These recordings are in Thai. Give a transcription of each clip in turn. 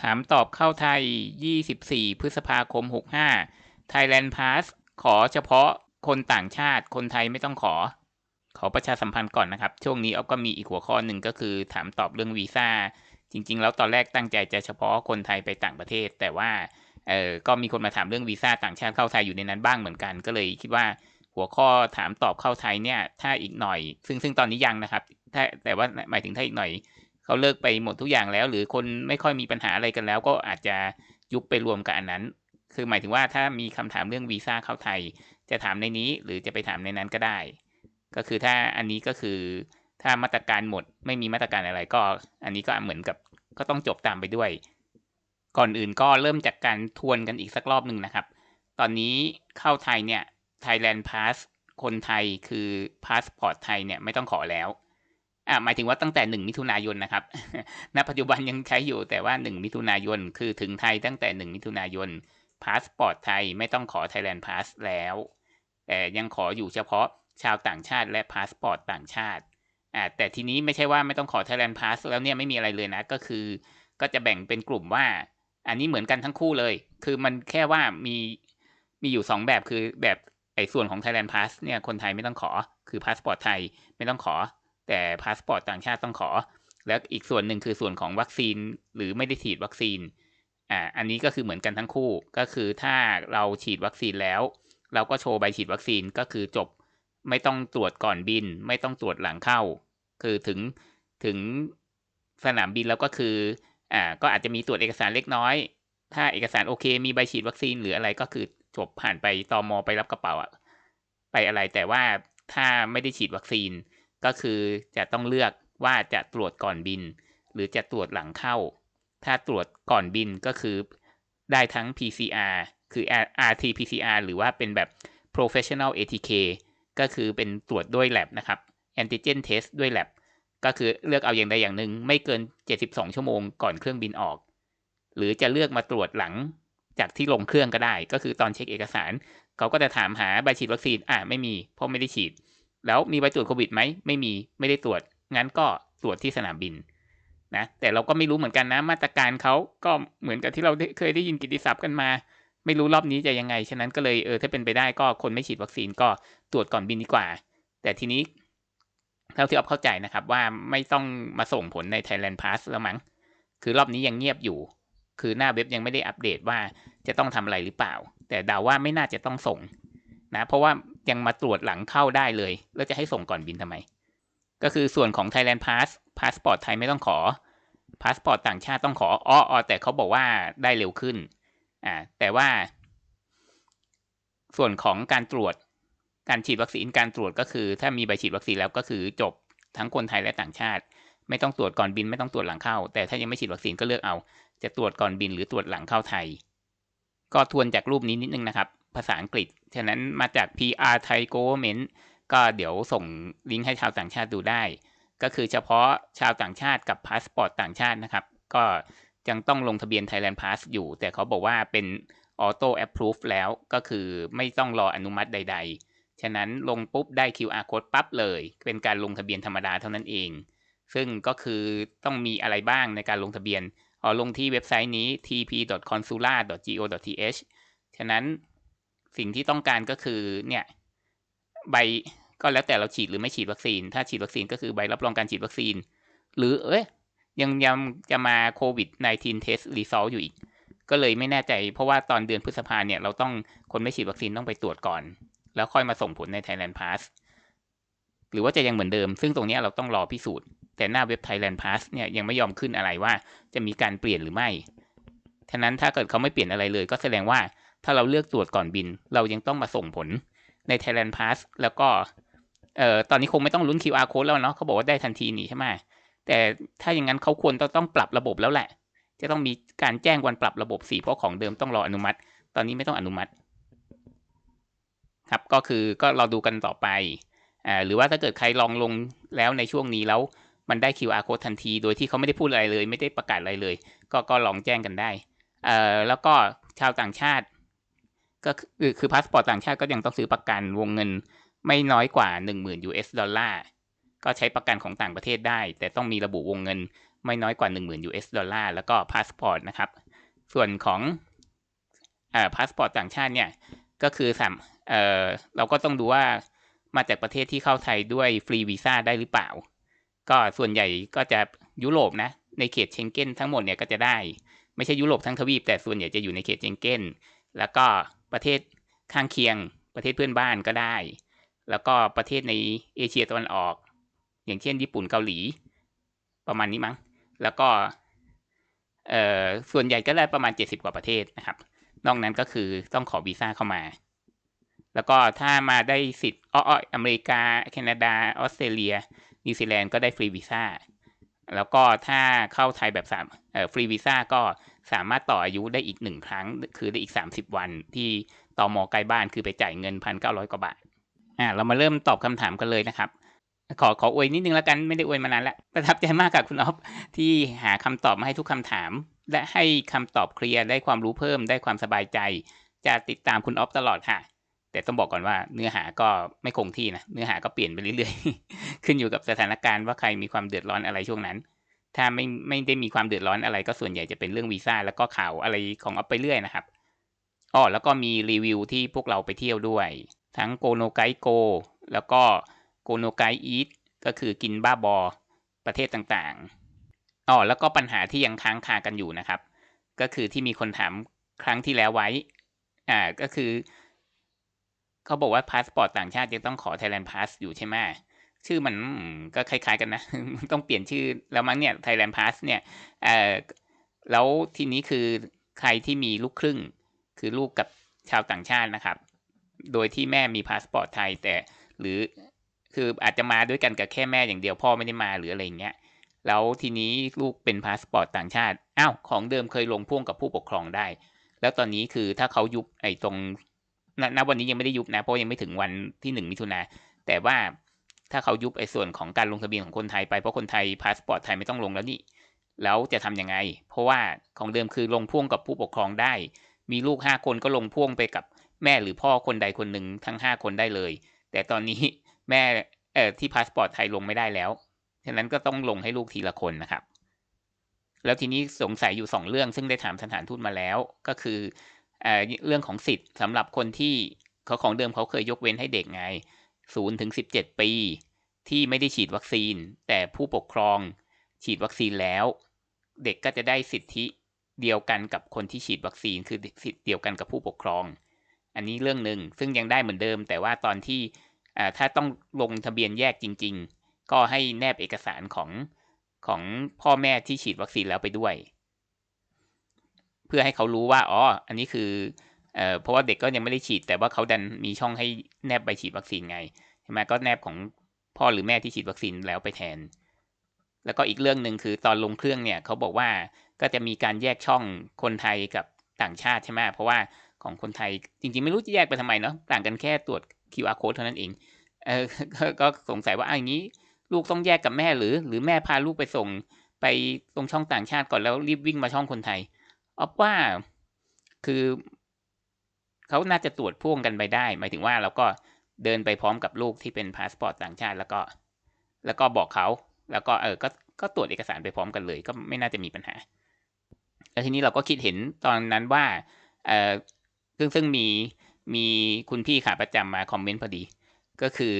ถามตอบเข้าไทย 24 พฤษภาคม 65 Thailand Pass ขอเฉพาะคนต่างชาติ คนไทยไม่ต้องขอ ขอประชาสัมพันธ์ก่อนนะครับ ช่วงนี้เอาก็มีอีกหัวข้อหนึ่งก็คือถามตอบเรื่องวีซ่า จริง ๆ แล้วตอนแรกตั้งใจจะเฉพาะคนไทยไปต่างประเทศ แต่ว่าเออก็มีคนมาถามเรื่องวีซ่าต่างชาติเข้าไทยอยู่ในนั้นบ้างเหมือนกัน ก็เลยคิดว่าหัวข้อถามตอบเข้าไทยเนี่ย ถ้าอีกหน่อย ซึ่งซึ่งตอนนี้ยังนะครับถ้าแต่ว่าหมายถึงถ้าอีกหน่อย เขาเลิกไปหมดทุกอย่างแล้ว หรือคนไม่ค่อยมีปัญหาอะไรกันแล้ว ก็อาจจะยุบไปรวมกับอันนั้น คือหมายถึงว่าถ้ามีคำถามเรื่องวีซ่าเข้าไทย จะถามในนี้หรือจะไปถามในนั้นก็ได้ ก็คือถ้าอันนี้ก็คือถ้ามาตรการหมดไม่มีมาตรการอะไรก็ อันนี้ก็เหมือนกับก็ต้องจบตามไปด้วย ก่อนอื่นก็เริ่มจากการทวนกันอีกสักรอบหนึ่งนะครับ ตอนนี้เข้าไทยเนี่ย Thailand Pass คนไทยคือพาสปอร์ตไทยเนี่ยไม่ต้องขอแล้ว อ่าหมายถึงว่าตั้งแต่หนึ่งมิถุนายนนะครับ ณ ปัจจุบันยังใช้อยู่แต่ว่าหนึ่งมิถุนายน คือถึงไทยตั้งแต่หนึ่งมิถุนายน พาสปอร์ตไทยไม่ต้องขอ Thailand Pass แล้ว แต่ยังขออยู่เฉพาะชาวต่างชาติและพาสปอร์ตต่างชาติอ่าแต่ทีนี้ไม่ใช่ว่าไม่ต้องขอ Thailand Pass แล้วเนี่ยไม่มีอะไรเลยนะ ก็คือ ก็จะแบ่งเป็นกลุ่มว่า อันนี้เหมือนกันทั้งคู่เลย คือมันแค่ว่ามีมีอยู่สองแบบคือแบบไอ้ส่วนของ Thailand Pass เนี่ยคนไทยไม่ต้องขอ คือพาสปอร์ตไทยไม่ต้องขอ แต่พาสปอร์ตต่างชาติต้องขอ แล้วอีกส่วนหนึ่งคือส่วนของวัคซีนหรือไม่ได้ฉีดวัคซีนอ่าอันนี้ก็คือเหมือนกันทั้งคู่ ก็คือถ้าเราฉีดวัคซีนแล้ว เราก็โชว์ใบฉีดวัคซีนก็คือจบไม่ต้องตรวจก่อนบิน ไม่ต้องตรวจหลังเข้า คือถึงถึงสนามบินแล้วก็คืออ่าก็อาจจะมีตรวจเอกสารเล็กน้อย ถ้าเอกสารโอเค มีใบฉีดวัคซีนหรืออะไรก็คือจบผ่านไปตอมอไปรับกระเป๋าอะไปอะไรแต่ว่าถ้าไม่ได้ฉีดวัคซีน ก็คือจะต้องเลือกว่าจะตรวจก่อนบิน หรือจะตรวจหลังเข้า ถ้าตรวจก่อนบินก็คือได้ทั้ง PCR คือ RT-PCR หรือว่าเป็นแบบ professional ATK ก็คือเป็นตรวจด้วย lab นะครับ antigen test ด้วย lab ก็คือเลือกเอาอย่างใดอย่างหนึ่งไม่เกิน 72 ชั่วโมงก่อนเครื่องบินออก หรือจะเลือกมาตรวจหลังจากที่ลงเครื่องก็ได้ ก็คือตอนเช็คเอกสาร เขาก็จะถามหาใบฉีดวัคซีนอ่าไม่มีเพราะไม่ได้ฉีด แล้วมีใบตรวจโควิดไหมไม่มีไม่ได้ตรวจ งั้นก็ตรวจที่สนามบินนะแต่เราก็ไม่รู้เหมือนกันนะมาตรการเขาก็เหมือนกับที่เราเคยได้ยินกิติศัพท์กันมา ไม่รู้รอบนี้จะยังไง ฉะนั้นก็เลยเออถ้าเป็นไปได้ก็คนไม่ฉีดวัคซีนก็ตรวจก่อนบินดีกว่า แต่ทีนี้เท่าที่ออฟเข้าใจนะครับว่าไม่ต้องมาส่งผลใน Thailand Pass แล้วมั้งคือรอบนี้ยังเงียบอยู่ คือหน้าเว็บยังไม่ได้อัปเดตว่าจะต้องทำอะไรหรือเปล่า แต่เดาว่าไม่น่าจะต้องส่งนะเพราะว่า ยังมาตรวจหลังเข้าได้เลย แล้วจะให้ส่งก่อนบินทำไม ก็คือส่วนของ Thailand Pass พาสปอร์ตไทยไม่ต้องขอพาสปอร์ตต่างชาติต้องขออ้อแต่เขาบอกว่าได้เร็วขึ้นอ่าแต่ว่า ส่วนของการตรวจการฉีดวัคซีนการตรวจก็คือ ถ้ามีใบฉีดวัคซีนแล้วก็คือจบทั้งคนไทยและต่างชาติ ไม่ต้องตรวจก่อนบินไม่ต้องตรวจหลังเข้า แต่ถ้ายังไม่ฉีดวัคซีนก็เลือกเอา จะตรวจก่อนบินหรือตรวจหลังเข้าไทย ก็ทวนจากรูปนี้นิดนึงนะครับ ภาษาอังกฤษ ฉะนั้นมาจาก PR Thai Government ก็เดี๋ยวส่งลิงก์ให้ชาวต่างชาติดูได้ ก็คือเฉพาะชาวต่างชาติกับพาสปอร์ตต่างชาตินะครับ ก็ยังต้องลงทะเบียน Thailand Pass อยู่ แต่เขาบอกว่าเป็น Auto Approve แล้วก็คือไม่ต้องรออนุมัติใด ๆ ฉะนั้นลงปุ๊บได้ QR code ปั๊บเลย เป็นการลงทะเบียนธรรมดาเท่านั้นเอง ซึ่งก็คือต้องมีอะไรบ้างในการลงทะเบียนอลงที่เว็บไซต์นี้ tp.consular.go.th ฉะนั้น สิ่งที่ต้องการก็คือเนี่ยใบก็แล้วแต่เราฉีดหรือไม่ฉีดวัคซีน ถ้าฉีดวัคซีนก็คือใบรับรองการฉีดวัคซีน หรือเอ้ยยังยังจะมาโควิด -19 test result อยู่อีก ก็เลยไม่แน่ใจ เพราะว่าตอนเดือนพฤษภาเนี่ยเราต้องคนไม่ฉีดวัคซีนต้องไปตรวจก่อน แล้วค่อยมาส่งผลใน Thailand Pass หรือว่าจะยังเหมือนเดิม ซึ่งตรงนี้เราต้องรอพิสูจน์ แต่หน้าเว็บ Thailand Pass เนี่ยยังไม่ยอมขึ้นอะไรว่าจะมีการเปลี่ยนหรือไม่ ฉะนั้นถ้าเกิดเขาไม่เปลี่ยนอะไรเลย ก็แสดงว่า ถ้าเราเลือกตรวจก่อนบิน เรายังต้องมาส่งผลใน Thailand Pass แล้วก็เอ่อตอนนี้คงไม่ต้องลุ้น QR code แล้วเนาะเขาบอกว่าได้ทันทีนี่ใช่ไหมแต่ถ้าอย่างนั้นเขาควรต้องต้องปรับระบบแล้วแหละ จะต้องมีการแจ้งวันปรับระบบสี่เพราะของเดิมต้องรออนุมัติ ตอนนี้ไม่ต้องอนุมัติ ครับก็คือก็เราดูกันต่อไปอ่าหรือว่าถ้าเกิดใครลองลงแล้วในช่วงนี้แล้วมันได้ QR code ทันที โดยที่เขาไม่ได้พูดอะไรเลย ไม่ได้ประกาศอะไรเลย ก็ก็ลองแจ้งกันได้เอ่อแล้วก็ชาวต่างชาติ ก็คือคือพาสปอร์ตต่างชาติก็ยังต้องซื้อประกันวงเงินไม่น้อยกว่า 10,000 US ดอลลาร์ก็ใช้ประกันของต่างประเทศได้ แต่ต้องมีระบุวงเงินไม่น้อยกว่า 10,000 US ดอลลาร์แล้วก็พาสปอร์ตนะครับ ส่วนของอ่าพาสปอร์ตต่างชาติเนี่ยก็คือสามเอ่อเราก็ต้องดูว่ามาจากประเทศที่เข้าไทยด้วยฟรีวีซ่าได้หรือเปล่า ก็ส่วนใหญ่ก็จะยุโรปนะ ในเขตเชงเก้นทั้งหมดเนี่ยก็จะได้ ไม่ใช่ยุโรปทั้งทวีปแต่ส่วนใหญ่จะอยู่ในเขตเชงเก้น แล้วก็ ประเทศข้างเคียง ประเทศเพื่อนบ้านก็ได้ แล้วก็ประเทศในเอเชียตะวันออก อย่างเช่น ญี่ปุ่นเกาหลี ประมาณนี้มั้ง แล้วก็เอ่อส่วนใหญ่ก็ได้ประมาณ 70 กว่าประเทศนะครับ นอกนั้นก็คือต้องขอวีซ่าเข้ามา แล้วก็ถ้ามาได้สิทธิ์อ้ออเมริกา แคนาดา ออสเตรเลีย นิวซีแลนด์ก็ได้ฟรีวีซ่า แล้วก็ถ้าเข้าไทยแบบสามเอ่อฟรีวีซ่าก็ สามารถต่ออายุได้อีกหนึ่งครั้ง คือได้อีก30วันที่ต่อมอใกล้บ้านคือไปจ่ายเงินพันเก้าร้อยกว่าบาทอ่าเรามาเริ่มตอบคำถามกันเลยนะครับ ขอขออวยนิดนึงแล้วกันไม่ได้อวยมานานแล้วประทับใจมากกับคุณอ๊อฟที่หาคำตอบมาให้ทุกคำถาม และให้คำตอบเคลียร์ได้ความรู้เพิ่มได้ความสบายใจ จะติดตามคุณอ๊อฟตลอดค่ะ แต่ต้องบอกก่อนว่าเนื้อหาก็ไม่คงที่นะเนื้อหาก็เปลี่ยนไปเรื่อยๆ ขึ้นอยู่กับสถานการณ์ว่าใครมีความเดือดร้อนอะไรช่วงนั้น ถ้าไม่ไม่ได้มีความเดือดร้อนอะไร ก็ส่วนใหญ่จะเป็นเรื่องวีซ่าแล้วก็ข่าวอะไรของออฟไปเรื่อยนะครับอ๋อแล้วก็มีรีวิวที่พวกเราไปเที่ยวด้วย ทั้งโกโนไกโก แล้วก็โกโนไกอีทก็คือกินบ้าบอประเทศต่างๆอ๋อแล้วก็ปัญหาที่ยังค้างคากันอยู่นะครับ ก็คือที่มีคนถามครั้งที่แล้วไว้ อ่าก็คือ เขาบอกว่าพาสปอร์ตต่างชาติยังต้องขอ Thailand Pass อยู่ใช่ไหม ชื่อมันก็คล้าย ๆ กันนะ ต้องเปลี่ยนชื่อแล้วมั้งเนี่ย Thailand Pass เนี่ยเออแล้วทีนี้คือใครที่มีลูกครึ่ง คือลูกกับชาวต่างชาตินะครับ โดยที่แม่มีพาสปอร์ตไทยแต่หรือคืออาจจะมาด้วยกันกับแค่แม่อย่างเดียวพ่อไม่ได้มาหรืออะไรเงี้ยแล้วทีนี้ลูกเป็นพาสปอร์ตต่างชาติอ้าวของเดิมเคยลงพ่วงกับผู้ปกครองได้ แล้วตอนนี้คือถ้าเขายุบไอ้ตรงณวันนี้ยังไม่ได้ยุบนะเพราะยังไม่ถึงวันที่หนึ่งมิถุนาแต่ว่า ถ้าเขายุบไอ้ส่วนของการลงทะเบียนของคนไทยไป เพราะคนไทยพาสปอร์ตไทยไม่ต้องลงแล้วนี่ แล้วจะทํำยังไง เพราะว่าของเดิมคือลงพ่วงกับผู้ปกครองได้ มีลูกห้าคนก็ลงพ่วงไปกับแม่หรือพ่อคนใดคนหนึ่งทั้งห้าคนได้เลย แต่ตอนนี้แม่เอ่อที่พาสปอร์ตไทยลงไม่ได้แล้ว ฉะนั้นก็ต้องลงให้ลูกทีละคนนะครับ แล้วทีนี้สงสัยอยู่สองเรื่องซึ่งได้ถามสถานทูตมาแล้ว ก็คือเอ่อเรื่องของสิทธิ์สำหรับคนที่เขาของเดิมเขาเคยยกเว้นให้เด็กไง ศูนย์ถึงสิบเจ็ดปี ที่ไม่ได้ฉีดวัคซีน แต่ผู้ปกครองฉีดวัคซีนแล้ว เด็กก็จะได้สิทธิเดียวกันกับคนที่ฉีดวัคซีน คือสิทธิเดียวกันกับผู้ปกครอง อันนี้เรื่องหนึ่งซึ่งยังได้เหมือนเดิม แต่ว่าตอนที่ถ้าต้องลงทะเบียนแยกจริง ๆ ก็ให้แนบเอกสารของของพ่อแม่ที่ฉีดวัคซีนแล้วไปด้วย เพื่อให้เขารู้ว่าอ๋ออันนี้คือ เอ่อเพราะว่าเด็กก็ยังไม่ได้ฉีด แต่ว่าเขาดันมีช่องให้แนบใบฉีดวัคซีนไงใช่ไหมก็แนบของพ่อหรือแม่ที่ฉีดวัคซีนแล้วไปแทน แล้วก็อีกเรื่องหนึ่งคือตอนลงเครื่องเนี่ยเขาบอกว่าก็จะมีการแยกช่องคนไทยกับต่างชาติใช่ไหมเพราะว่าของคนไทยจริงๆไม่รู้จะแยกไปทำไมเนาะต่างกันแค่ตรวจ QR code เท่านั้นเองเออก็สงสัยว่าอย่างนี้ ลูกต้องแยกกับแม่หรือ หรือแม่พาลูกไปส่งไปตรงช่องต่างชาติก่อนแล้วรีบวิ่งมาช่องคนไทยออฟว่าคือ เขาน่าจะตรวจพ่วงกันไปได้ หมายถึงว่าเราก็เดินไปพร้อมกับลูกที่เป็นพาสปอร์ตต่างชาติ แล้วก็ แล้วก็บอกเขา แล้วก็เออก็ก็ตรวจเอกสารไปพร้อมกันเลย ก็ไม่น่าจะมีปัญหา แล้วทีนี้เราก็คิดเห็นตอนนั้นว่าเออซึ่งซึ่งมีมีคุณพี่ขาประจำมาคอมเมนต์พอดี ก็คือ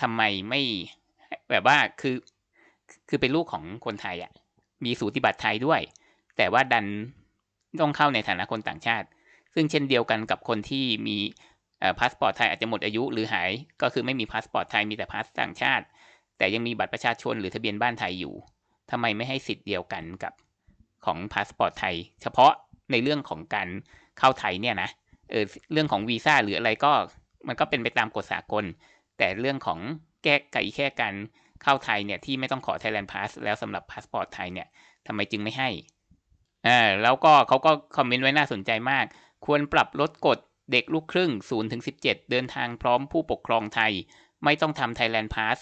ทำไมไม่แบบว่าคือคือเป็นลูกของคนไทยอะ่ะ มีสูติบัตรไทยด้วย แต่ว่าดันต้องเข้าในฐานะคนต่างชาติ ซึ่งเช่นเดียวกันกับคนที่มีพาสปอร์ตไทยอาจจะหมดอายุหรือหาย ก็คือไม่มีพาสปอร์ตไทยมีแต่พาสต่างชาติ แต่ยังมีบัตรประชาชนหรือทะเบียนบ้านไทยอยู่ทำไมไม่ให้สิทธิ์เดียวกันกับของพาสปอร์ตไทย เฉพาะในเรื่องของการเข้าไทยเนี่ยนะเออเรื่องของวีซ่าหรืออะไรก็มันก็เป็นไปตามกฎสากล แต่เรื่องของแก้ไขแค่การเข้าไทยเนี่ยที่ไม่ต้องขอ Thailand Pass แล้วสำหรับพาสปอร์ตไทยเนี่ยทำไมจึงไม่ให้อ่าแล้วก็เขาก็คอมเมนต์ไว้น่าสนใจมาก ควรปรับลดกฎเด็กลูกครึ่ง 0-17 เดินทางพร้อมผู้ปกครองไทย ไม่ต้องทำ Thailand Pass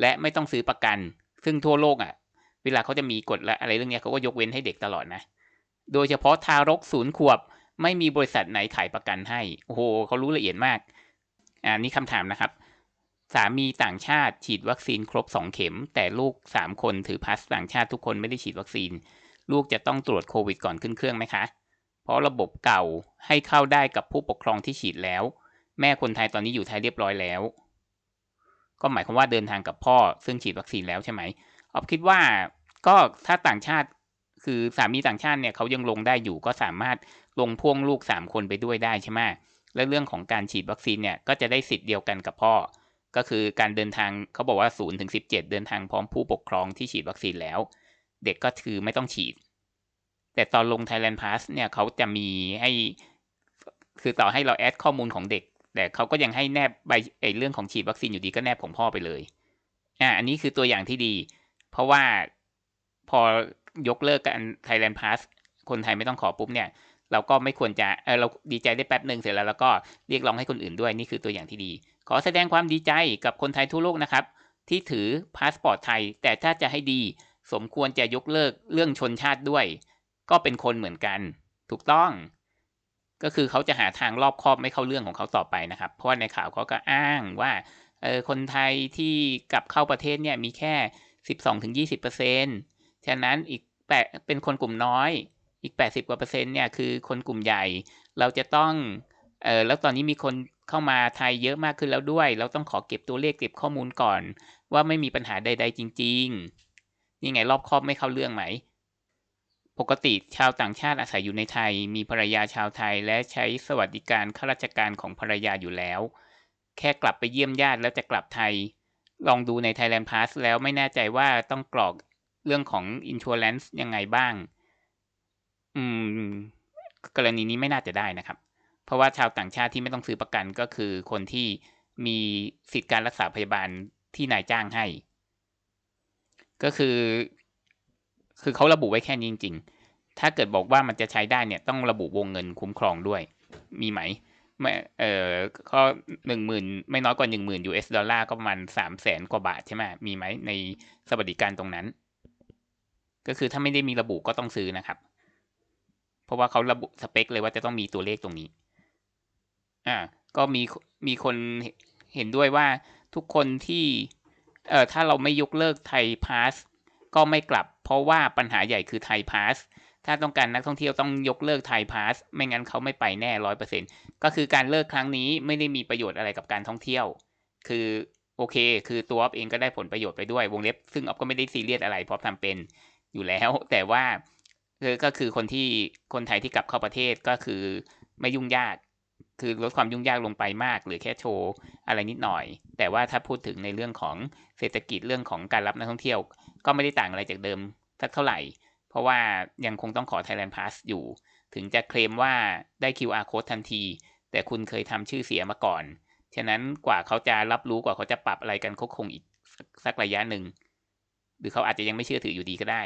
และไม่ต้องซื้อประกัน ซึ่งทั่วโลกอะ เวลาเขาจะมีกฎและอะไรเรื่องนี้เขาก็ยกเว้นให้เด็กตลอดนะ โดยเฉพาะทารกศูนย์ขวบ ไม่มีบริษัทไหนขายประกันให้ โอ้โหเขารู้ละเอียดมาก อ่านี่คำถามนะครับ สามีต่างชาติฉีดวัคซีนครบสองเข็ม แต่ลูกสามคนถือพาสต่างชาติทุกคนไม่ได้ฉีดวัคซีน ลูกจะต้องตรวจโควิดก่อนขึ้นเครื่องไหมคะ เพราะระบบเก่าให้เข้าได้กับผู้ปกครองที่ฉีดแล้ว แม่คนไทยตอนนี้อยู่ไทยเรียบร้อยแล้ว ก็หมายความว่าเดินทางกับพ่อซึ่งฉีดวัคซีนแล้วใช่ไหมออบคิดว่าก็ถ้าต่างชาติคือสามีต่างชาติเนี่ยเขายังลงได้อยู่ก็สามารถลงพ่วงลูกสามคนไปด้วยได้ใช่ไหมและเรื่องของการฉีดวัคซีนเนี่ยก็จะได้สิทธิ์เดียวกันกับพ่อ ก็คือการเดินทางเขาบอกว่า0ถึง17เดินทางพร้อมผู้ปกครองที่ฉีดวัคซีนแล้ว เด็กก็คือไม่ต้องฉีด แต่ตอนลง Thailand Pass เนี่ยเขาจะมีให้ คือต่อให้เราแอดข้อมูลของเด็ก แต่เขาก็ยังให้แนบใบไอเรื่องของฉีดวัคซีนอยู่ดีก็แนบของพ่อไปเลย อ่า อันนี้คือตัวอย่างที่ดี เพราะว่าพอยกเลิกกัน Thailand Pass คนไทยไม่ต้องขอปุ๊บเนี่ย เราก็ไม่ควรจะเออเราดีใจได้แป๊บหนึ่งเสร็จแล้วแล้วก็เรียกร้องให้คนอื่นด้วยนี่คือตัวอย่างที่ดี ขอแสดงความดีใจกับคนไทยทั่วโลกนะครับ ที่ถือพาสปอร์ตไทย แต่ถ้าจะให้ดี สมควรจะยกเลิกเรื่องชนชาติด้วย ก็เป็นคนเหมือนกัน ถูกต้อง ก็คือเขาจะหาทางรอบคอบไม่เข้าเรื่องของเขาต่อไปนะครับ เพราะว่าในข่าวเขาก็อ้างว่าเออคนไทยที่กลับเข้าประเทศเนี่ยมีแค่สิบสองถึงยี่สิบเปอร์เซ็นฉะนั้นอีกแปดเป็นคนกลุ่มน้อย อีกแปดสิบกว่าเปอร์เซ็นต์เนี่ยคือคนกลุ่มใหญ่ เราจะต้องเออแล้วตอนนี้มีคนเข้ามาไทยเยอะมากขึ้นแล้วด้วย เราต้องขอเก็บตัวเลขเก็บข้อมูลก่อน ว่าไม่มีปัญหาใด ๆ จริง ๆ นี่ไงรอบครอบไม่เข้าเรื่องไหม ปกติชาวต่างชาติอาศัยอยู่ในไทย มีภรรยาชาวไทย และใช้สวัสดิการข้าราชการของภรรยาอยู่แล้ว แค่กลับไปเยี่ยมญาติแล้วจะกลับไทย ลองดูใน Thailand Pass แล้วไม่แน่ใจว่าต้องกรอกเรื่องของ Insurance ยังไงบ้าง อืม กรณีนี้ไม่น่าจะได้นะครับ เพราะว่าชาวต่างชาติที่ไม่ต้องซื้อประกันก็คือคนที่มีสิทธิการรักษาพยาบาลที่นายจ้างให้ ก็คือ คือเขาระบุไว้แค่นี้จริงๆ ถ้าเกิดบอกว่ามันจะใช้ได้เนี่ยต้องระบุวงเงินคุ้มครองด้วย มีไหมไม่เออก็หนึ่งหมื่นไม่น้อยกว่าหนึ่งหมื่น US ดอลลาร์ก็ประมาณสามแสนกว่าบาทใช่ไหมมีไหมในสวัสดิการตรงนั้น ก็คือถ้าไม่ได้มีระบุก็ต้องซื้อนะครับ เพราะว่าเขาระบุสเปคเลยว่าจะต้องมีตัวเลขตรงนี้ อ่า ก็มีมีคนเห็นด้วยว่าทุกคนที่ เอ่อ ถ้าเราไม่ยกเลิกไทยพาส ก็ไม่กลับ เพราะว่าปัญหาใหญ่คือไทยพาสถ้าต้องการนักท่องเที่ยวต้องยกเลิกไทยพาสไม่งั้นเขาไม่ไปแน่ร้อยเปอร์เซ็นก็คือการเลิกครั้งนี้ไม่ได้มีประโยชน์อะไรกับการท่องเที่ยว คือโอเค คือตัวออฟเองก็ได้ผลประโยชน์ไปด้วยวงเล็บ ซึ่งออฟก็ไม่ได้ซีเรียสอะไรเพราะทำเป็นอยู่แล้ว แต่ว่าก็คือคนที่คนไทยที่กลับเข้าประเทศก็คือไม่ยุ่งยาก คือลดความยุ่งยากลงไปมาก หรือแค่โชว์อะไรนิดหน่อย แต่ว่าถ้าพูดถึงในเรื่องของเศรษฐกิจเรื่องของการรับนักท่องเที่ยว ก็ไม่ได้ต่างอะไรจากเดิมสักเท่าไหร่ เพราะว่ายังคงต้องขอ Thailand Pass อยู่ ถึงจะเคลมว่าได้ QR code ทันที แต่คุณเคยทำชื่อเสียมาก่อน ฉะนั้นกว่าเขาจะรับรู้กว่าเขาจะปรับอะไรกันเขาคงอีกสักระยะหนึ่ง หรือเขาอาจจะยังไม่เชื่อถืออยู่ดีก็ได้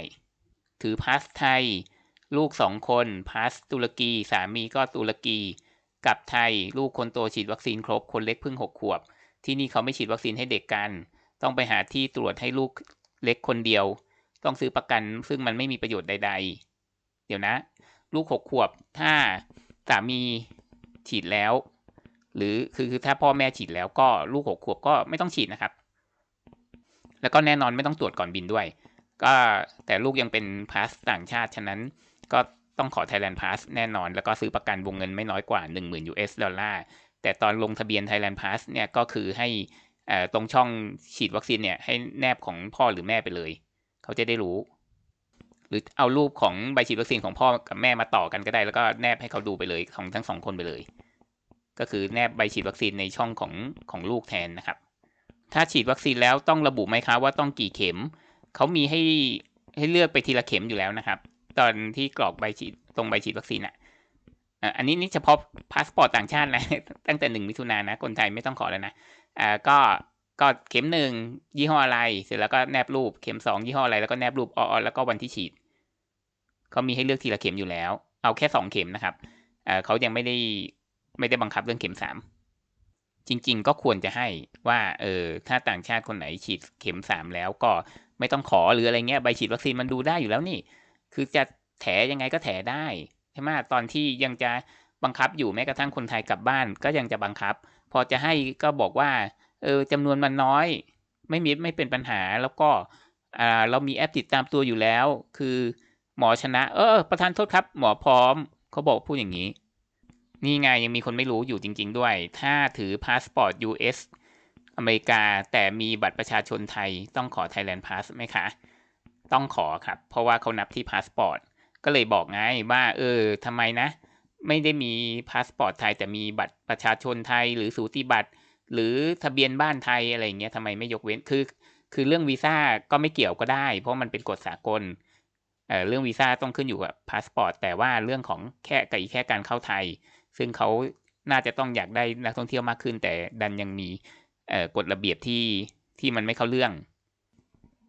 ถือพาสไทย ลูกสองคนพาสตุรกี สามีก็ตุรกีกลับไทย ลูกคนโตฉีดวัคซีนครบ คนเล็กเพิ่งหกขวบ ที่นี่เขาไม่ฉีดวัคซีนให้เด็กกัน ต้องไปหาที่ตรวจให้ลูก เล็กคนเดียว ต้องซื้อประกัน ซึ่งมันไม่มีประโยชน์ใด ๆ เดี๋ยวนะ ลูกหกขวบถ้าสามีฉีดแล้ว หรือคือคือถ้าพ่อแม่ฉีดแล้วก็ลูกหกขวบก็ไม่ต้องฉีดนะครับ แล้วก็แน่นอนไม่ต้องตรวจก่อนบินด้วย ก็แต่ลูกยังเป็นพาสต่างชาติฉะนั้นก็ต้องขอ Thailand Pass แน่นอน แล้วก็ซื้อประกันวงเงินไม่น้อยกว่า 10,000 US ดอลลาร์แต่ตอนลงทะเบียน Thailand Pass เนี่ยก็คือให้ ตรงช่องฉีดวัคซีนเนี่ยให้แนบของพ่อหรือแม่ไปเลย เขาจะได้รู้ หรือเอารูปของใบฉีดวัคซีนของพ่อกับแม่มาต่อกันก็ได้ แล้วก็แนบให้เขาดูไปเลยของทั้งสองคนไปเลย ก็คือแนบใบฉีดวัคซีนในช่องของของลูกแทนนะครับ ถ้าฉีดวัคซีนแล้วต้องระบุไหมคะว่าต้องกี่เข็ม เขามีให้ให้เลือกไปทีละเข็มอยู่แล้วนะครับ ตอนที่กรอกใบฉีดตรงใบฉีดวัคซีนอะอันนี้นี่เฉพาะพาสปอร์ตต่างชาตินะ ตั้งแต่หนึ่งมิถุนายนนะ คนไทยไม่ต้องขอแล้วนะ อ่าก็ก็เข็มหนึ่งยี่ห้ออะไร เสร็จแล้วก็แนบรูปเข็มสองยี่ห้ออะไรแล้วก็แนบรูปออแล้วก็วันที่ฉีดเขามีให้เลือกทีละเข็มอยู่แล้ว เอาแค่สองเข็มนะครับอ่าเขายังไม่ได้ไม่ได้บังคับเรื่องเข็มสามจริง ๆ ก็ควรจะให้ว่าเออถ้าต่างชาติคนไหนฉีดเข็มสามแล้วก็ไม่ต้องขอหรืออะไรเงี้ยใบฉีดวัคซีนมันดูได้อยู่แล้วนี่ คือจะแถยังไงก็แถได้ใช่ไหมตอนที่ยังจะบังคับอยู่แม้กระทั่งคนไทยกลับบ้านก็ยังจะบังคับ พอจะให้ก็บอกว่าเออจำนวนมันน้อย ไม่มีไม่เป็นปัญหาแล้วก็อ่าเรามีแอปติดตามตัวอยู่แล้ว คือหมอชนะ เออ ประธานโทษครับ หมอพร้อมเขาบอกพูดอย่างนี้ นี่ไงยังมีคนไม่รู้อยู่จริง ๆ ด้วย ถ้าถือพาสปอร์ต US อเมริกาแต่มีบัตรประชาชนไทยต้องขอ Thailand Pass ไหมคะ ต้องขอครับ เพราะว่าเขานับที่พาสปอร์ตก็เลยบอกไงว่า เออทำไมนะ ไม่ได้มีพาสปอร์ตไทย แต่มีบัตรประชาชนไทย หรือสูติบัตร หรือทะเบียนบ้านไทยอะไรเงี้ยทำไมไม่ยกเว้นคือ คือเรื่องวีซ่าก็ไม่เกี่ยวก็ได้ เพราะมันเป็นกฎสากลเอ่อเรื่องวีซ่าต้องขึ้นอยู่กับพาสปอร์ตแต่ว่าเรื่องของแค่กับอีแค่การเข้าไทย ซึ่งเขาน่าจะต้องอยากได้นักท่องเที่ยวมากขึ้น แต่ดันยังมีเอ่อกฎระเบียบที่ที่มันไม่เข้าเรื่อง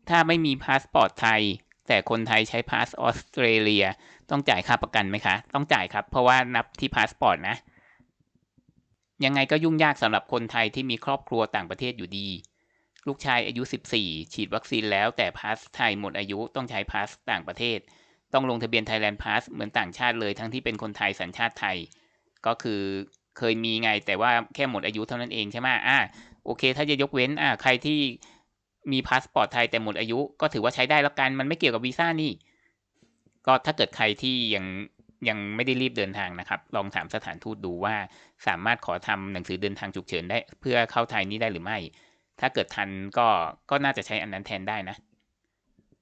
ถ้าไม่มีพาสปอร์ตไทย แต่คนไทยใช้พาสออสเตรเลียต้องจ่ายค่าประกันไหมคะ ต้องจ่ายครับ เพราะว่านับที่พาสปอร์ตนะ ยังไงก็ยุ่งยากสำหรับคนไทยที่มีครอบครัวต่างประเทศอยู่ดี ลูกชายอายุ 14 ฉีดวัคซีนแล้วแต่พาสไทยหมดอายุต้องใช้พาสต่างประเทศ ต้องลงทะเบียน Thailand Pass เหมือนต่างชาติเลยทั้งที่เป็นคนไทยสัญชาติไทย ก็คือเคยมีไงแต่ว่าแค่หมดอายุเท่านั้นเองใช่ไหมอ่าโอเค ถ้าจะยกเว้นอ่าใครที่ มีพาสปอร์ตไทยแต่หมดอายุ ก็ถือว่าใช้ได้แล้วกันมันไม่เกี่ยวกับวีซ่านี่ ก็ถ้าเกิดใครที่ยังยังไม่ได้รีบเดินทางนะครับ ลองถามสถานทูตดูว่าสามารถขอทำหนังสือเดินทางฉุกเฉินได้ เพื่อเข้าไทยนี้ได้หรือไม่ ถ้าเกิดทันก็ก็น่าจะใช้อันนั้นแทนได้นะ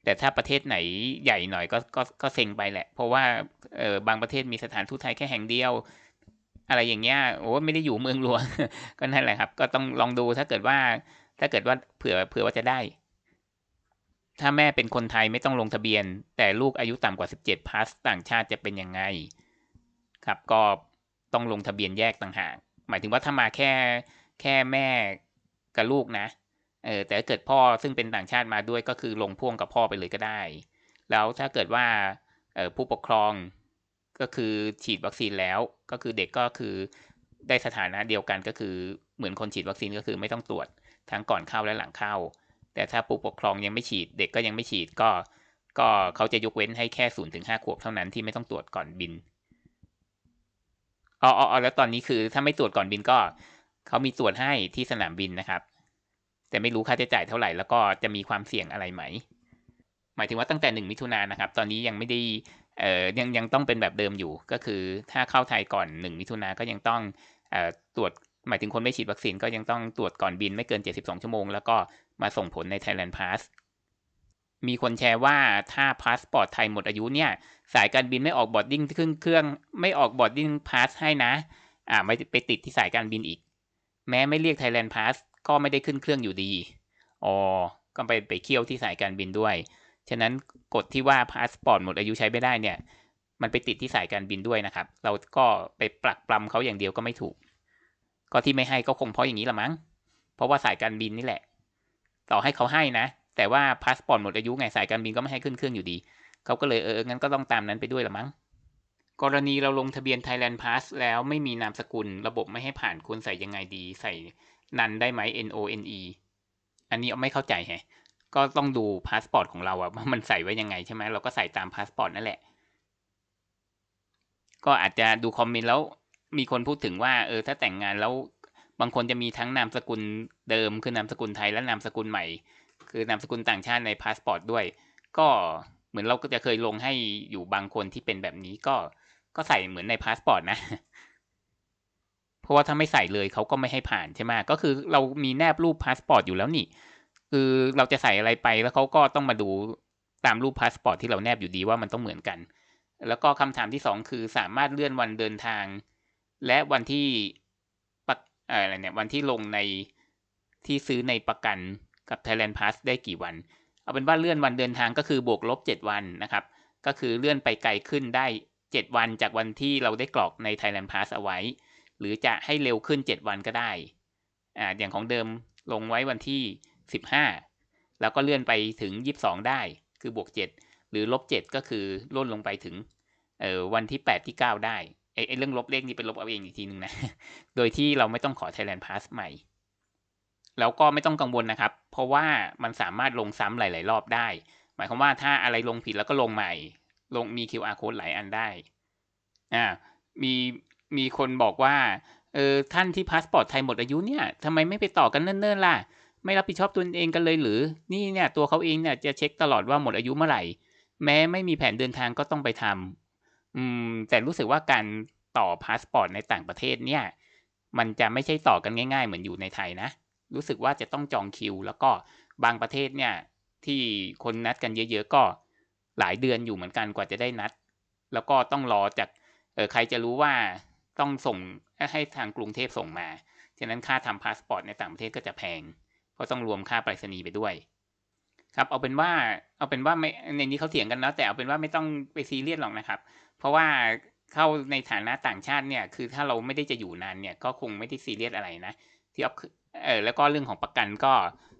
แต่ถ้าประเทศไหนใหญ่หน่อยก็ก็ก็เซ็งไปแหละ เพราะว่าเออบางประเทศมีสถานทูตไทยแค่แห่งเดียว อะไรอย่างเงี้ยโอ้ไม่ได้อยู่เมืองหลวงก็นั่นแหละครับ ก็ต้องลองดูถ้าเกิดว่า ถ้าเกิดว่าเผื่อเผื่อว่าจะได้ ถ้าแม่เป็นคนไทยไม่ต้องลงทะเบียน แต่ลูกอายุต่ำกว่า 17พาสต่างชาติจะเป็นยังไง ครับก็ต้องลงทะเบียนแยกต่างหาก หมายถึงว่าถ้ามาแค่แค่แม่กับลูกนะ เออแต่ถ้าเกิดพ่อซึ่งเป็นต่างชาติมาด้วยก็คือลงพ่วงกับพ่อไปเลยก็ได้ แล้วถ้าเกิดว่าออผู้ปกครองก็คือฉีดวัคซีนแล้วก็คือเด็กก็คือได้สถานะเดียวกันก็คือเหมือนคนฉีดวัคซีนก็คือไม่ต้องตรวจ ทั้งก่อนเข้าและหลังเข้า แต่ถ้าผู้ปกครองยังไม่ฉีด เด็กก็ยังไม่ฉีดก็ ก็เขาจะยกเว้นให้แค่ศูนย์ถึงห้าขวบเท่านั้นที่ไม่ต้องตรวจก่อนบินอ๋ออ๋อแล้วตอนนี้คือถ้าไม่ตรวจก่อนบินก็เขามีตรวจให้ที่สนามบินนะครับ แต่ไม่รู้ค่าใช้จ่ายเท่าไหร่แล้วก็จะมีความเสี่ยงอะไรไหม หมายถึงว่าตั้งแต่หนึ่งมิถุนายนนะครับ ตอนนี้ยังไม่ได้เอ่อยังยังต้องเป็นแบบเดิมอยู่ก็คือถ้าเข้าไทยก่อนหนึ่งมิถุนาก็ยังต้องเอ่อตรวจ หมายถึงคนไม่ฉีดวัคซีนก็ยังต้องตรวจก่อนบินไม่เกิน 72 ชั่วโมง แล้วก็มาส่งผลใน Thailand Pass มีคนแชร์ว่าถ้าพาสปอร์ตไทยหมดอายุเนี่ย สายการบินไม่ออกบอดดิ้งเครื่องเครื่อง ไม่ออกบอดดิ้งพาสให้นะ อ่าไม่ไปติดที่สายการบินอีก แม้ไม่เรียก Thailand Pass ก็ไม่ได้ขึ้นเครื่องอยู่ดีอ๋อก็ไปไปเคี่ยวที่สายการบินด้วย ฉะนั้นกฎที่ว่าพาสปอร์ตหมดอายุใช้ไม่ได้เนี่ย มันไปติดที่สายการบินด้วยนะครับ เราก็ไปปลักปลำเขาอย่างเดียวก็ไม่ถูก ก็ที่ไม่ให้ก็คงเพราะอย่างนี้ละมั้ง เพราะว่าสายการบินนี่แหละ ต่อให้เขาให้นะ แต่ว่าพาสปอร์ตหมดอายุไงสายการบินก็ไม่ให้ขึ้นเครื่องอยู่ดี เขาก็เลยเออ งั้นก็ต้องตามนั้นไปด้วยละมั้ง กรณีเราลงทะเบียน Thailand Pass แล้วไม่มีนามสกุล ระบบไม่ให้ผ่านควรใส่ยังไงดี ใส่นันได้ไหม N O N E อันนี้ไม่เข้าใจแฮะ ก็ต้องดูพาสปอร์ตของเราอะว่ามันใส่ไว้ยังไงใช่ไหมเราก็ใส่ตามพาสปอร์ตนั่นแหละ ก็อาจจะดูคอมเมนต์แล้ว มีคนพูดถึงว่า เออ ถ้าแต่งงานแล้วบางคนจะมีทั้งนามสกุลเดิมคือนามสกุลไทยและนามสกุลใหม่ คือนามสกุลต่างชาติในพาสปอร์ตด้วย ก็เหมือนเราก็จะเคยลงให้อยู่บางคนที่เป็นแบบนี้ก็ก็ใส่เหมือนในพาสปอร์ตนะ เพราะว่าถ้าไม่ใส่เลยเขาก็ไม่ให้ผ่านใช่ไหมก็คือเรามีแนบรูปพาสปอร์ตอยู่แล้วนี่ คือเราจะใส่อะไรไปแล้วเขาก็ต้องมาดูตามรูปพาสปอร์ตที่เราแนบอยู่ดีว่ามันต้องเหมือนกัน แล้วก็คำถามที่สองคือสามารถเลื่อนวันเดินทาง และวันที่ปักอะไรเนี่ยวันที่ลงในที่ซื้อในประกันกับ Thailand Pass ได้กี่วัน เอาเป็นว่าเลื่อนวันเดินทางก็คือบวกลบเจ็ดวันนะครับ ก็คือเลื่อนไปไกลขึ้นได้เจ็ดวันจากวันที่เราได้กรอกใน Thailand Pass เอาไว้ หรือจะให้เร็วขึ้นเจ็ดวันก็ได้อ่าอย่างของเดิมลงไว้วันที่สิบห้าแล้วก็เลื่อนไปถึงยี่สิบสองได้คือบวกเจ็ดหรือลบเจ็ดก็คือล่นลงไปถึงเอ่อวันที่แปดที่เก้าได้ ไอ้เรื่องลบเลขนี้เป็นลบเอาเองอีกทีหนึ่งนะ โดยที่เราไม่ต้องขอ Thailand Pass ใหม่ แล้วก็ไม่ต้องกังวลนะครับ เพราะว่ามันสามารถลงซ้ำหลาย ๆ รอบได้ หมายความว่าถ้าอะไรลงผิดแล้วก็ลงใหม่ ลงมี QR code หลายอันได้ อ่า มีมีคนบอกว่า เออท่านที่พาสปอร์ตไทยหมดอายุเนี่ยทำไมไม่ไปต่อกันเนิ่น ๆ ล่ะ ไม่รับผิดชอบตัวเองกันเลยหรือ นี่เนี่ยตัวเขาเองเนี่ยจะเช็คตลอดว่าหมดอายุเมื่อไหร่ แม้ไม่มีแผนเดินทางก็ต้องไปทำ อืมแต่รู้สึกว่าการต่อพาสปอร์ตในต่างประเทศเนี่ย มันจะไม่ใช่ต่อกันง่าย ๆ เหมือนอยู่ในไทยนะ รู้สึกว่าจะต้องจองคิว แล้วก็บางประเทศเนี่ย ที่คนนัดกันเยอะ ๆ ก็หลายเดือนอยู่เหมือนกันกว่าจะได้นัด แล้วก็ต้องรอจากเออใครจะรู้ว่าต้องส่งให้ทางกรุงเทพส่งมา ฉะนั้นค่าทำพาสปอร์ตในต่างประเทศก็จะแพง เพราะต้องรวมค่าไปรษณีย์ไปด้วย ครับเอาเป็นว่าเอาเป็นว่าไม่ในนี้เขาเถียงกันนะแต่เอาเป็นว่าไม่ต้องไปซีเรียสหรอกนะครับ เพราะว่าเข้าในฐานะต่างชาติเนี่ยคือถ้าเราไม่ได้จะอยู่นานเนี่ยก็คงไม่ได้ซีเรียสอะไรนะที่อ๊อฟเออแล้วก็เรื่องของประกันก็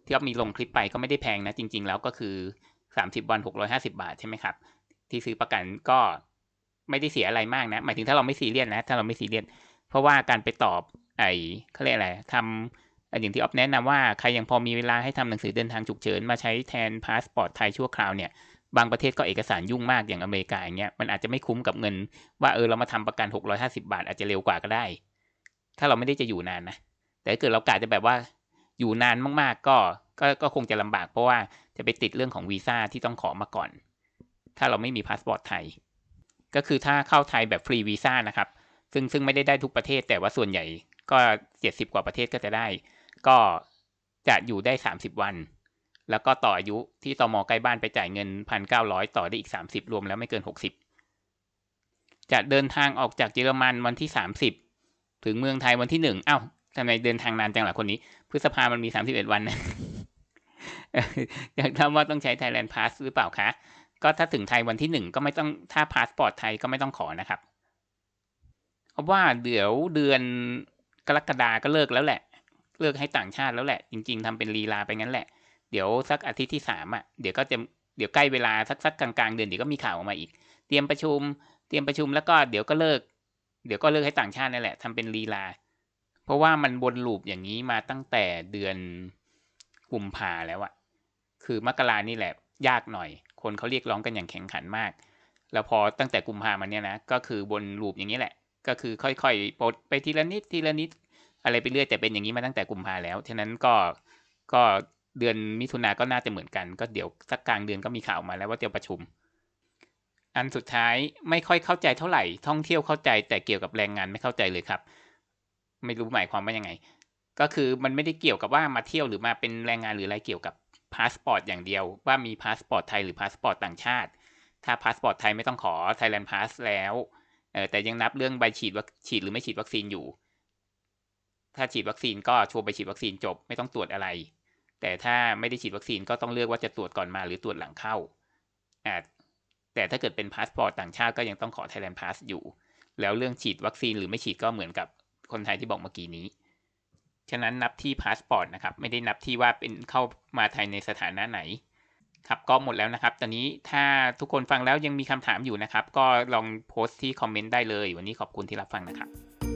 ที่อ๊อฟมีลงคลิปไปก็ไม่ได้แพงนะจริง ๆ แล้วก็คือสามสิบวันหกร้อยห้าสิบาทใช่ไหมครับ ที่ซื้อประกันก็ไม่ได้เสียอะไรมากนะ หมายถึงถ้าเราไม่ซีเรียสนะ ถ้าเราไม่ซีเรียสเพราะว่าการไปตอบไอ้เขาเรียกอะไรทำ อย่างที่ออฟแนะนำว่าใครยังพอมีเวลาให้ทำหนังสือเดินทางฉุกเฉินมาใช้แทนพาสปอร์ตไทยชั่วคราวเนี่ยบางประเทศก็เอกสารยุ่งมากอย่างอเมริกาอย่างเงี้ยมันอาจจะไม่คุ้มกับเงิน ว่าเออเรามาทำประกัน 650 บาทอาจจะเร็วกว่าก็ได้ ถ้าเราไม่ได้จะอยู่นานนะแต่ถ้าเกิดเรากะจะแบบว่าอยู่นานมากๆก็ก็ก็คงจะลำบากเพราะว่าจะไปติดเรื่องของวีซ่าที่ต้องขอมาก่อน ถ้าเราไม่มีพาสปอร์ตไทย ก็คือถ้าเข้าไทยแบบฟรีวีซ่านะครับซึ่งซึ่งไม่ได้ได้ทุกประเทศ แต่ว่าส่วนใหญ่ก็เจ็ดสิบกว่าประเทศก็จะได้ ก็จะอยู่ได้สามสิบวัน แล้วก็ต่ออายุที่ตมอใกล้บ้านไปจ่ายเงินพันเก้าร้อยต่อได้อีกสามสิบรวมแล้วไม่เกินหกสิบจะเดินทางออกจากเยอรมันวันที่สามสิบถึงเมืองไทยวันที่หนึ่งอ้าวทำไมเดินทางนานจังหล่ะคนนี้ พฤษภามันมีสามสิบเอ็ดวันนะอยากถามว่าต้องใช้ Thailand Pass หรือเปล่าคะ ก็ถ้าถึงไทยวันที่หนึ่งก็ไม่ต้องถ้าพาสปอร์ตไทยก็ไม่ต้องขอนะครับ เพราะว่าเดี๋ยวเดือนกรกฎาก็เลิกแล้วแหละ เลิกให้ต่างชาติแล้วแหละ จริง ๆทำเป็นลีลาไปงั้นแหละ เดี๋ยวสักอาทิตย์ที่สามอะเดี๋ยวก็จะเดี๋ยวใกล้เวลาสักสักกลางๆเดือนเดี๋ยวก็มีข่าวออกมาอีก เตรียมประชุม เตรียมประชุมแล้วก็เดี๋ยวก็เลิก เดี๋ยวก็เลิกให้ต่างชาตินั่นแหละทำเป็นลีลา เพราะว่ามันวนลูปอย่างนี้มาตั้งแต่เดือนกุมภาแล้วอะคือมกรานี่แหละ ยากหน่อย คนเขาเรียกร้องกันอย่างแข็งขันมาก แล้วพอตั้งแต่กุมภามันเนี่ยนะ ก็คือวนลูปอย่างนี้แหละ ก็คือค่อยๆปลดไปทีละนิดทีละนิด อะไรไปเรื่อยแต่เป็นอย่างนี้มาตั้งแต่กุมภาแล้วฉะนั้นก็ก็เดือนมิถุนาก็น่าจะเหมือนกัน ก็เดี๋ยวสักกลางเดือนก็มีข่าวมาแล้วว่าเตรียมประชุม อันสุดท้ายไม่ค่อยเข้าใจเท่าไหร่ ท่องเที่ยวเข้าใจแต่เกี่ยวกับแรงงานไม่เข้าใจเลยครับ ไม่รู้หมายความว่ายังไง ก็คือมันไม่ได้เกี่ยวกับว่ามาเที่ยวหรือมาเป็นแรงงานหรืออะไรเกี่ยวกับพาสปอร์ตอย่างเดียว ว่ามีพาสปอร์ตไทยหรือพาสปอร์ตต่างชาติ ถ้าพาสปอร์ตไทยไม่ต้องขอ Thailand Pass แล้วแต่ยังนับเรื่องใบฉีดวัคฉีดหรือไม่ฉีดวัคซีนอยู่ ถ้าฉีดวัคซีนก็โชว์ไปฉีดวัคซีนจบไม่ต้องตรวจอะไร แต่ถ้าไม่ได้ฉีดวัคซีนก็ต้องเลือกว่าจะตรวจก่อนมาหรือตรวจหลังเข้าอ่าแต่ถ้าเกิดเป็นพาสปอร์ตต่างชาติก็ยังต้องขอ Thailand Pass อยู่ แล้วเรื่องฉีดวัคซีนหรือไม่ฉีดก็เหมือนกับคนไทยที่บอกเมื่อกี้นี้ ฉะนั้นนับที่พาสปอร์ตนะครับ ไม่ได้นับที่ว่าเป็นเข้ามาไทยในสถานะไหน ครับก็หมดแล้วนะครับ ตอนนี้ถ้าทุกคนฟังแล้วยังมีคำถามอยู่นะครับ ก็ลองโพสต์ที่คอมเมนต์ได้เลย วันนี้ขอบคุณที่รับฟังนะครับ